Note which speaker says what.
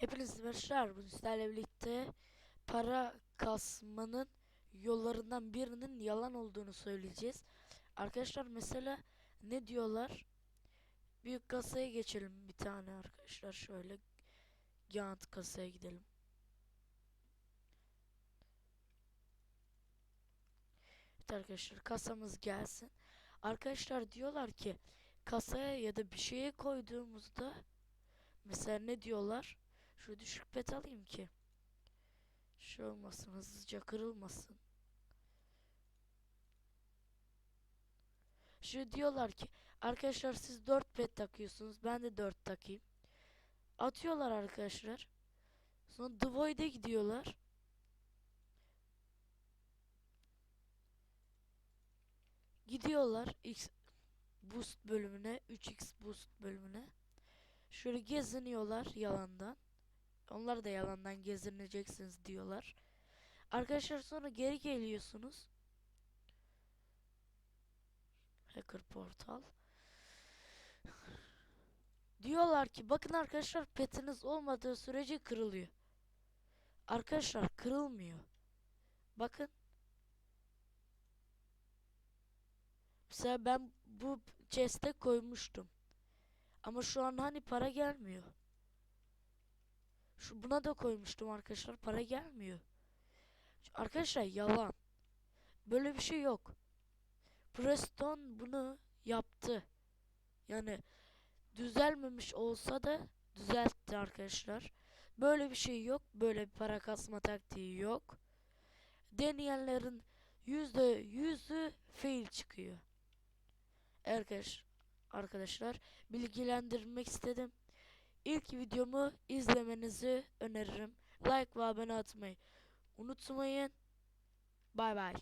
Speaker 1: Hepiniz arkadaşlar bu sizlerle birlikte para kasmanın yollarından birinin yalan olduğunu söyleyeceğiz. Arkadaşlar mesela ne diyorlar? Büyük kasaya geçelim bir tane arkadaşlar şöyle Giant kasaya gidelim. Evet arkadaşlar kasamız gelsin. Arkadaşlar diyorlar ki kasaya ya da bir şeye koyduğumuzda mesela ne diyorlar? Şu düşük pet alayım ki. Şey olmasın hızlıca kırılmasın. Şu diyorlar ki arkadaşlar siz 4 pet takıyorsunuz ben de 4 takayım. Atıyorlar arkadaşlar. Sonra The Void'e gidiyorlar. Gidiyorlar X boost bölümüne 3x boost bölümüne. Şöyle geziniyorlar yalandan. Onlar da yalandan gezineceksiniz diyorlar. Arkadaşlar sonra geri geliyorsunuz. Hacker portal. Diyorlar ki bakın arkadaşlar petiniz olmadığı sürece kırılıyor. Arkadaşlar kırılmıyor. Bakın. Mesela ben bu chest'e koymuştum. Ama şu an hani para gelmiyor. Buna da koymuştum arkadaşlar. Para gelmiyor. Arkadaşlar yalan. Böyle bir şey yok. Preston bunu yaptı. Yani düzelmemiş olsa da düzeltti arkadaşlar. Böyle bir şey yok. Böyle bir para kasma taktiği yok. Deneyenlerin yüzde yüzü fail çıkıyor. Arkadaş, arkadaşlar bilgilendirmek istedim. İlk videomu izlemenizi öneririm. Like ve abone atmayı unutmayın. Bay bay.